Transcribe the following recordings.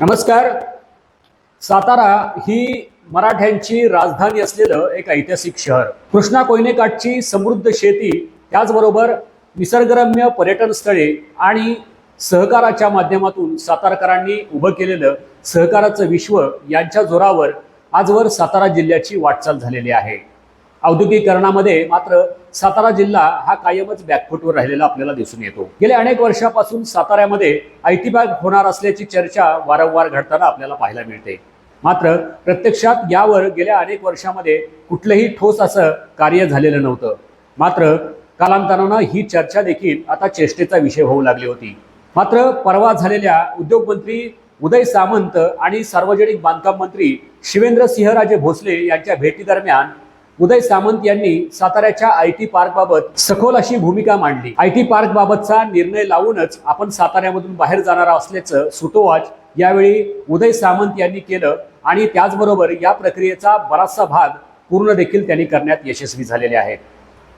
नमस्कार. सातारा ही मराठ्यांची राजधानी असलेलं एक ऐतिहासिक शहर. कृष्णा कोयनेकाठची समृद्ध शेती त्याचबरोबर निसर्गरम्य पर्यटन स्थळे आणि सहकाराच्या माध्यमातून सातारकरांनी उभं केलेलं सहकाराचं विश्व यांच्या जोरावर आजवर सातारा जिल्ह्याची वाटचाल झालेली आहे. औद्योगिकरणामध्ये मात्र सातारा जिल्हा हा कायमच बॅकफुटवर राहिलेला आपल्याला दिसून येतो. गेल्या अनेक वर्षापासून साताऱ्यामध्ये आय टी होणार असल्याची चर्चा वारंवार घडताना आपल्याला पाहायला मिळते. मात्र प्रत्यक्षात यावर गेल्या अनेक वर्षामध्ये कुठलंही ठोस असं कार्य झालेलं नव्हतं. मात्र कालांतरानं ही चर्चा देखील आता चेष्टेचा विषय होऊ लागली होती. मात्र परवा झालेल्या उद्योगमंत्री उदय सामंत आणि सार्वजनिक बांधकाम मंत्री शिवेंद्र सिंहराजे भोसले यांच्या भेटीदरम्यान उदय सामंत यांनी साताऱ्याच्या आय टी पार्क बाबत सखोल अशी भूमिका मांडली. आय टी पार्क बाबतचा निर्णय लावूनच आपण साताऱ्यामधून बाहेर जाणार असल्याचं सुतोवाच यावेळी उदय सामंत यांनी केलं आणि त्याचबरोबर या प्रक्रियेचा बराचसा भाग पूर्ण देखील त्यांनी करण्यात यशस्वी झालेले आहे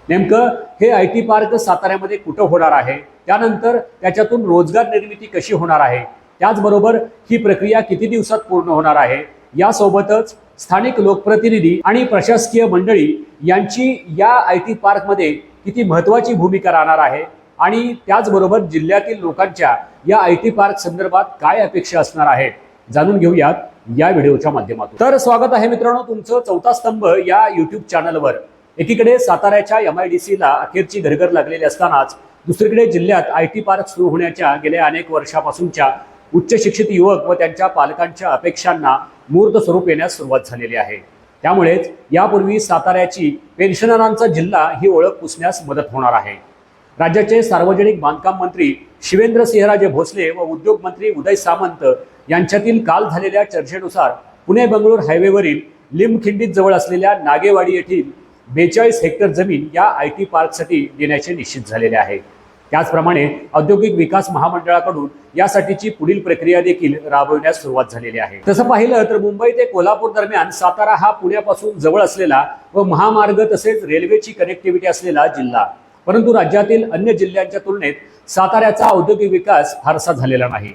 नेमकं हे आय टी पार्क साताऱ्यामध्ये कुठं होणार आहे? त्यानंतर त्याच्यातून रोजगार निर्मिती कशी होणार आहे? त्याचबरोबर ही प्रक्रिया किती दिवसात पूर्ण होणार आहे? यासोबतच स्थानिक लोकप्रतिनिधी आणि प्रशासकीय मंडळी यांची या आय टी पार्कमध्ये किती महत्वाची भूमिका राहणार आहे आणि त्याचबरोबर जिल्ह्यातील लोकांच्या या आय टी पार्क संदर्भात काय अपेक्षा असणार आहेत जाणून घेऊयात या व्हिडिओच्या माध्यमातून. तर स्वागत आहे मित्रांनो तुमचं चौथा स्तंभ या युट्यूब चॅनलवर एकीकडे साताऱ्याच्या एम आय डी सीला अखेरची घरघर लागलेली असतानाच दुसरीकडे जिल्ह्यात आय टी पार्क सुरू होण्याच्या गेल्या अनेक वर्षापासूनच्या उच्च शिक्षित युवक व त्यांच्या पालकांच्या अपेक्षांना मूर्त स्वरूप येण्यास सुरुवात झालेली आहे. त्यामुळेच यापूर्वी साताऱ्याची पेन्शनरांचा जिल्हा ही ओळख पुसण्यास मदत होणार आहे. राज्याचे सार्वजनिक बांधकाम मंत्री शिवेंद्र सिंहराजे भोसले व उद्योग मंत्री उदय सामंत यांच्यातील काल झालेल्या चर्चेनुसार पुणे बंगळूर हायवेवरील लिमखिंडीत जवळ असलेल्या नागेवाडी येथील बेचाळीस हेक्टर जमीन या आय टी पार्कसाठी देण्याचे निश्चित झालेले आहे. त्याचप्रमाणे औद्योगिक विकास महामंडळाकडून यासाठीची पुढील प्रक्रिया देखील राबविण्यास सुरुवात झालेली आहे. तसं पाहिलं तर मुंबई ते कोल्हापूर दरम्यान सातारा हा पुण्यापासून जवळ असलेला व महामार्ग तसेच रेल्वेची कनेक्टिव्हिटी असलेला जिल्हा. परंतु राज्यातील अन्य जिल्ह्यांच्या तुलनेत साताऱ्याचा औद्योगिक विकास फारसा झालेला नाही.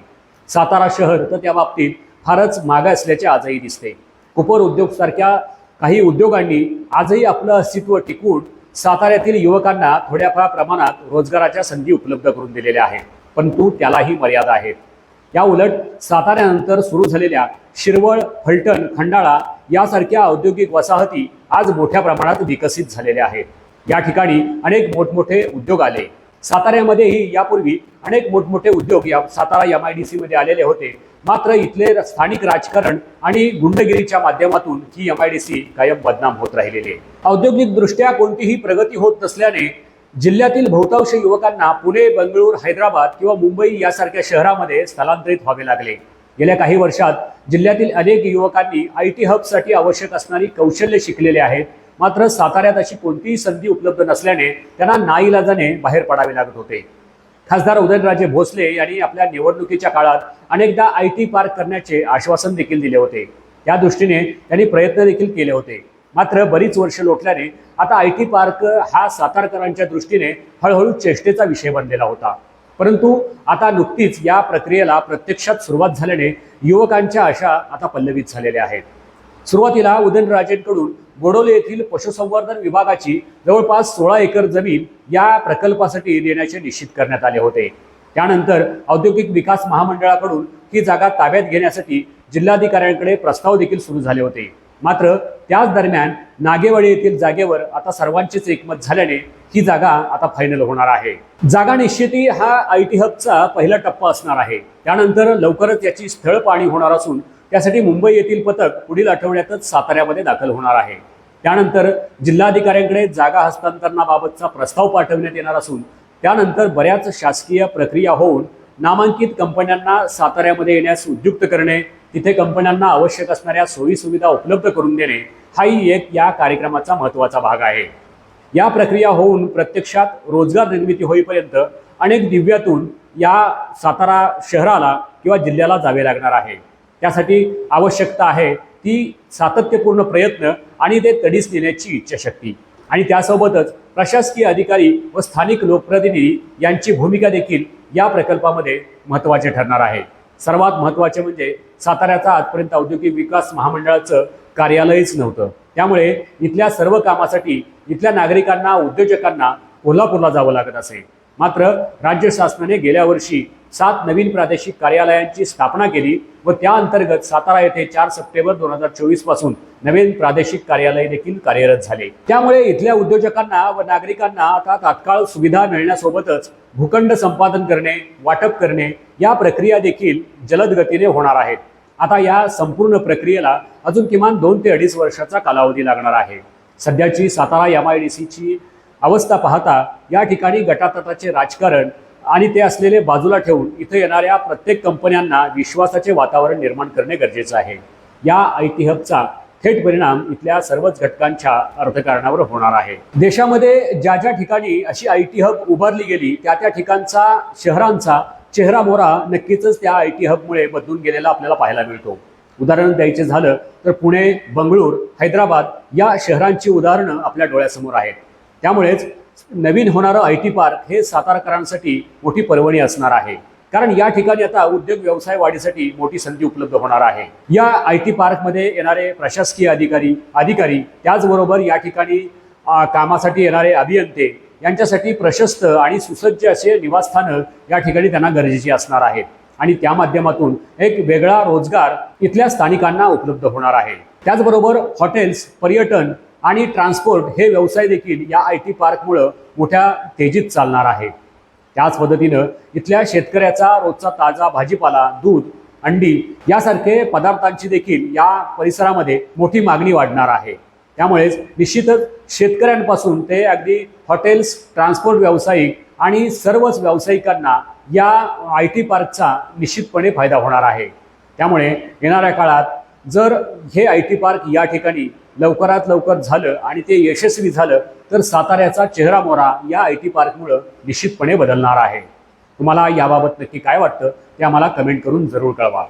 सातारा शहर तर त्या बाबतीत फारच मागा असल्याचे आजही दिसते. कुपर उद्योग सारख्या काही उद्योगांनी आजही आपलं अस्तित्व टिकून साताऱ्यातील युवकांना थोड्याफार प्रमाणात रोजगाराच्या संधी उपलब्ध करून दिलेल्या आहेत परंतु त्यालाही मर्यादा आहेत या उलट साताऱ्यानंतर सुरू झालेल्या शिरवळ फलटण खंडाळा यासारख्या औद्योगिक वसाहती आज मोठ्या प्रमाणात विकसित झालेल्या आहेत. या ठिकाणी अनेक मोठमोठे उद्योग आले. साताऱ्यामध्येही यापूर्वी अनेक मोठमोठे उद्योग या सातारा एम आय डी सीमध्ये आलेले होते. मात्र इथले स्थानिक राजकारण आणि गुंडगिरीच्या माध्यमातून ही एम आय डी सी कायम बदनाम होत राहिलेली आहे. औद्योगिकदृष्ट्या कोणतीही प्रगती होत नसल्याने जिल्ह्यातील बहुतांश युवकांना पुणे बंगळूर हैदराबाद किंवा मुंबई यासारख्या शहरामध्ये स्थलांतरित व्हावे लागले. गेल्या काही वर्षात जिल्ह्यातील अनेक युवकांनी आय टी हबसाठी आवश्यक असणारी कौशल्य शिकलेले आहेत. मात्र साताऱ्यात अशी कोणतीही संधी उपलब्ध नसल्याने त्यांना नाईलाजाने बाहेर पडावे लागत होते. खासदार उदयनराजे भोसले यांनी आपल्या निवडणुकीच्या काळात अनेकदा आय टी पार्क करण्याचे आश्वासन देखील दिले होते. त्या दृष्टीने त्यांनी प्रयत्न देखील केले होते. मात्र बरीच वर्ष लोटल्याने आता आय टी पार्क हा सातारकरांच्या दृष्टीने हळूहळू चेष्टेचा विषय बनलेला होता. परंतु आता नुकतीच या प्रक्रियेला प्रत्यक्षात सुरुवात झाल्याने युवकांच्या आशा आता पल्लवित झालेल्या आहेत. सुरुवातीला उदयनराजेंकडून गोडोले येथील पशुसंवर्धन विभागाची जवळपास सोळा एकर जमीन या प्रकल्पासाठी देण्याचे निश्चित करण्यात आले होते. त्यानंतर औद्योगिक विकास महामंडळाकडून ही जागा ताब्यात घेण्यासाठी जिल्हाधिकाऱ्यांकडे प्रस्ताव देखील सुरू झाले होते. मात्र त्याच दरम्यान नागेवाडी येथील जागेवर आता सर्वांचीच एकमत झाल्याने ही जागा आता फायनल होणार आहे. जागा निश्चिती हा आय टी हबचा पहिला टप्पा असणार आहे. त्यानंतर लवकरच याची स्थळ पाणी होणार असून त्यासाठी मुंबई येथील पथक पुढील आठवड्यातच साताऱ्यामध्ये दाखल होणार आहे. त्यानंतर जिल्हाधिकाऱ्यांकडे जागा हस्तांतरणाबाबतचा प्रस्ताव पाठवण्यात येणार असून त्यानंतर बऱ्याच शासकीय प्रक्रिया होऊन नामांकित कंपन्यांना साताऱ्यामध्ये येण्यास उद्युक्त करणे तिथे कंपन्यांना आवश्यक असणाऱ्या सोयीसुविधा उपलब्ध करून देणे हाही एक या कार्यक्रमाचा महत्त्वाचा भाग आहे. या प्रक्रिया होऊन प्रत्यक्षात रोजगार निर्मिती होईपर्यंत अनेक दिव्यातून या सातारा शहराला किंवा जिल्ह्याला जावे लागणार आहे. त्यासाठी आवश्यकता आहे ती सातत्यपूर्ण प्रयत्न आणि ते तडीस नेण्याची इच्छाशक्ती. आणि त्यासोबतच प्रशासकीय अधिकारी व स्थानिक लोकप्रतिनिधी यांची भूमिका देखील या प्रकल्पामध्ये महत्त्वाचे ठरणार आहे. सर्वात महत्त्वाचे म्हणजे साताऱ्याचा आजपर्यंत औद्योगिक विकास महामंडळाचं कार्यालयच नव्हतं. त्यामुळे इथल्या सर्व कामासाठी इथल्या नागरिकांना उद्योजकांना कोल्हापूरला जावं लागत असे. मात्र राज्य शासनाने गेल्या वर्षी सात नवीन प्रादेशिक कार्यालयांची स्थापना केली व त्या अंतर्गत सातारा येथे चार सप्टेंबर दोन हजार चोवीसपासून नवीन प्रादेशिक कार्यालय देखील कार्यरत झाले. त्यामुळे इथल्या उद्योजकांना व नागरिकांना आता तात्काळ सुविधा मिळण्यासोबतच भूखंड संपादन करणे वाटप करणे या प्रक्रिया देखील जलद गतीने होणार आहेत. आता या संपूर्ण प्रक्रियेला अजून किमान दोन ते अडीच वर्षाचा कालावधी लागणार आहे. सध्याची सातारा एम आय डी सीची अवस्था पाहता या ठिकाणी गटातटाचे राजकारण आणि ते असलेले बाजूला ठेवून इथं येणाऱ्या प्रत्येक कंपन्यांना विश्वासाचे वातावरण निर्माण करणे गरजेचं आहे. या ऐतिहबचा हबचा थेट परिणाम इथल्या सर्वच घटकांच्या अर्थकारणावर होणार आहे. देशामध्ये ज्या ज्या ठिकाणी अशी आय टी हब उभारली गेली त्या त्या ठिकाणचा शहरांचा चेहरा मोरा नक्कीच त्या आय टी हबमुळे बदलून गेलेला आपल्याला पाहायला मिळतो. उदाहरण द्यायचे झालं तर पुणे बंगळूर हैदराबाद या शहरांची उदाहरणं आपल्या डोळ्यासमोर आहेत. त्यामुळेच नवीन होणारं आय टी पार्क हे सातारकरांसाठी मोठी पर्वणी असणार आहे. कारण या ठिकाणी आता उद्योग व्यवसाय वाढीसाठी मोठी संधी उपलब्ध होणार आहे. या आय टी पार्कमध्ये येणारे प्रशासकीय अधिकारी अधिकारी त्याचबरोबर या ठिकाणी कामासाठी येणारे अभियंते यांच्यासाठी प्रशस्त आणि सुसज्ज असे निवासस्थानं या ठिकाणी त्यांना गरजेची असणार आहेत. आणि त्या माध्यमातून एक वेगळा रोजगार इथल्या स्थानिकांना उपलब्ध होणार आहे. त्याचबरोबर हॉटेल्स पर्यटन आणि ट्रान्सपोर्ट हे व्यवसाय देखील या आय टी पार्कमुळं मोठ्या तेजीत चालणार आहे. त्याच पद्धतीनं इथल्या शेतकऱ्याचा रोजचा ताजा भाजीपाला दूध अंडी यासारखे पदार्थांची देखील या परिसरामध्ये मोठी मागणी वाढणार आहे. त्यामुळेच निश्चितच शेतकऱ्यांपासून ते अगदी हॉटेल्स ट्रान्सपोर्ट व्यावसायिक आणि सर्वच व्यावसायिकांना या आय टी पार्कचा निश्चितपणे फायदा होणार आहे. त्यामुळे येणाऱ्या काळात जर हे आय टी पार्क या ठिकाणी लवकरात लवकर झालं आणि ते यशस्वी झालं तर साताऱ्याचा चेहरा मोरा या आय टी पार्कमुळं निश्चितपणे बदलणार आहे. तुम्हाला याबाबत नक्की काय वाटतं ते आम्हाला कमेंट करून जरूर कळवा.